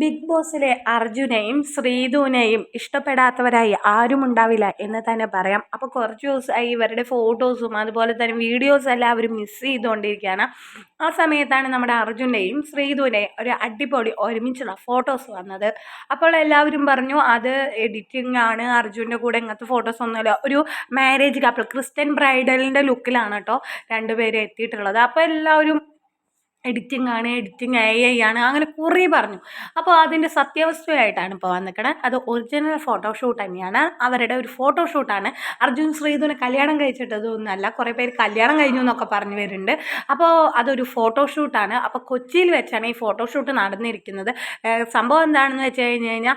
Big ബോസിലെ അർജുനെയും ശ്രീധുവിനെയും ഇഷ്ടപ്പെടാത്തവരായി ആരും ഉണ്ടാവില്ല എന്ന് തന്നെ പറയാം. അപ്പോൾ കുറച്ച് ദിവസമായി ഇവരുടെ ഫോട്ടോസും അതുപോലെ തന്നെ വീഡിയോസ് എല്ലാം അവർ മിസ് ചെയ്തുകൊണ്ടിരിക്കുകയാണ്. ആ സമയത്താണ് നമ്മുടെ അർജുനെയും ശ്രീധുവിനെയും ഒരു അടിപൊളി ഒരുമിച്ചുള്ള ഫോട്ടോസ് വന്നത്. അപ്പോൾ എല്ലാവരും പറഞ്ഞു അത് എഡിറ്റിംഗ് ആണ്. അർജുന്റെ കൂടെ ഇങ്ങനത്തെ ഫോട്ടോസ് ഒന്നുമില്ല ഒരു മാരേജ് കപ്പിൾ ക്രിസ്ത്യൻ ബ്രൈഡലിന്റെ ലുക്കിലാണ് കേട്ടോ രണ്ടുപേരും എത്തിയിട്ടുള്ളത്. അപ്പോൾ എല്ലാവരും എഡിറ്റിംഗ് ആണ് എഡിറ്റിംഗ് എ ഐ ആണ് അങ്ങനെ കുറേ പറഞ്ഞു. അപ്പോൾ അതിന്റെ സത്യാവസ്ഥയായിട്ടാണ് ഇപ്പോൾ വന്നിക്കണത് അത് ഒറിജിനൽ ഫോട്ടോഷൂട്ട് തന്നെയാണ്. അവരുടെ ഒരു ഫോട്ടോഷൂട്ടാണ് അർജുൻ ശ്രീധുവിനെ കല്യാണം കഴിച്ചിട്ടതൊന്നുമല്ല കുറേ പേര് കല്യാണം കഴിഞ്ഞു എന്നൊക്കെ പറഞ്ഞു വരുന്നുണ്ട്. അപ്പോൾ അതൊരു ഫോട്ടോഷൂട്ടാണ് അപ്പോൾ കൊച്ചിയിൽ വെച്ചാണ് ഈ ഫോട്ടോഷൂട്ട് നടന്നിരിക്കുന്നത്. സംഭവം എന്താണെന്ന് വെച്ച് കഴിഞ്ഞ് കഴിഞ്ഞാൽ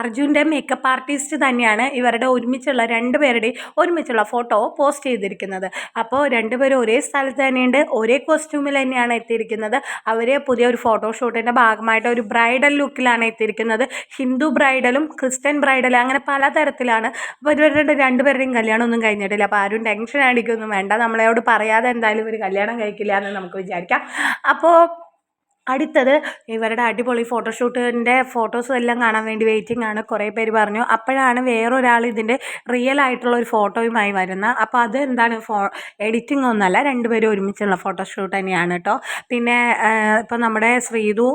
അർജുന്റെ മേക്കപ്പ് ആർട്ടിസ്റ്റ് തന്നെയാണ് ഇവരുടെ ഒരുമിച്ചുള്ള രണ്ട് പേരുടെയും ഒരുമിച്ചുള്ള ഫോട്ടോ പോസ്റ്റ് ചെയ്തിരിക്കുന്നത്. അപ്പോൾ രണ്ടുപേരും ഒരേ സ്ഥലത്ത് തന്നെയുണ്ട് ഒരേ കോസ്റ്റ്യൂമിൽ തന്നെയാണ് എത്തിയിരിക്കുന്നത്. അവർ പുതിയ ഒരു ഫോട്ടോഷൂട്ടിന്റെ ഭാഗമായിട്ട് ഒരു ബ്രൈഡൽ ലുക്കിലാണ് എത്തിയിരിക്കുന്നത്. ഹിന്ദു ബ്രൈഡലും ക്രിസ്ത്യൻ ബ്രൈഡലും അങ്ങനെ പലതരത്തിലാണ്. അപ്പോൾ ഇവരുടെ രണ്ടുപേരുടെയും കല്യാണം ഒന്നും കഴിഞ്ഞിട്ടില്ല. അപ്പോൾ ആരും ടെൻഷൻ അടിക്കൊന്നും വേണ്ട. നമ്മളോട് പറയാതെ എന്തായാലും ഒരു കല്യാണം കഴിക്കില്ല എന്ന് നമുക്ക് വിചാരിക്കാം. അപ്പോൾ അടുത്തത് ഇവരുടെ അടിപൊളി ഫോട്ടോഷൂട്ടിന്റെ ഫോട്ടോസും എല്ലാം കാണാൻ വേണ്ടി വെയിറ്റിംഗ് ആണ്. കുറേ പേര് പറഞ്ഞു. അപ്പോഴാണ് വേറൊരാൾ ഇതിന്റെ റിയൽ ആയിട്ടുള്ള ഒരു ഫോട്ടോയുമായി വരുന്നത് അപ്പോൾ അത് എന്താണ് ഫോ എഡിറ്റിംഗ് ഒന്നുമല്ല രണ്ടുപേരും ഒരുമിച്ചുള്ള ഫോട്ടോഷൂട്ട് തന്നെയാണ് കേട്ടോ പിന്നെ ഇപ്പോൾ നമ്മുടെ ശ്രീതു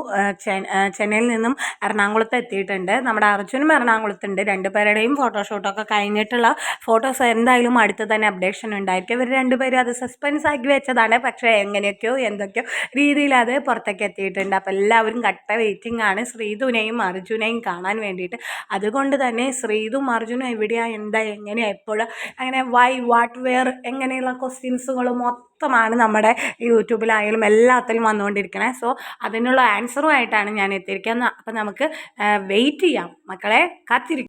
ചെന്നൈയിൽ നിന്നും എറണാകുളത്ത് എത്തിയിട്ടുണ്ട്. നമ്മുടെ അർജുനും എറണാകുളത്തുണ്ട്. രണ്ടുപേരുടെയും ഫോട്ടോഷൂട്ടൊക്കെ കഴിഞ്ഞിട്ടുള്ള ഫോട്ടോസ് എന്തായാലും അടുത്ത് തന്നെ അപ്ഡേഷൻ ഉണ്ടായിരിക്കും. ഇവർ രണ്ടുപേരും അത് സസ്പെൻസ് ആക്കി വെച്ചതാണ്. പക്ഷേ എങ്ങനെയൊക്കെയോ എന്തൊക്കെയോ രീതിയിൽ അത് പുറത്തേക്ക് എത്തിയിട്ടുണ്ട് അപ്പോൾ എല്ലാവരും കട്ട വെയിറ്റിംഗ് ആണ്. ശ്രീതുവിനെയും അർജുനെയും കാണാൻ വേണ്ടിയിട്ട്. അതുകൊണ്ട് തന്നെ ശ്രീധും അർജുനും എവിടെയാണ് എന്താ? എങ്ങനെയാണ് എപ്പോഴും? അങ്ങനെ വൈ വാട്ട് വെയർ എങ്ങനെയുള്ള ക്വസ്റ്റ്യൻസുകൾ മൊത്തമാണ് നമ്മുടെ യൂട്യൂബിലായാലും എല്ലാത്തിലും വന്നുകൊണ്ടിരിക്കണേ. സോ അതിനുള്ള ആൻസറുമായിട്ടാണ് ഞാൻ എത്തിയിരിക്കുന്നത്. അപ്പോൾ നമുക്ക് വെയിറ്റ് ചെയ്യാം. മക്കളെ കാത്തിരിക്കും.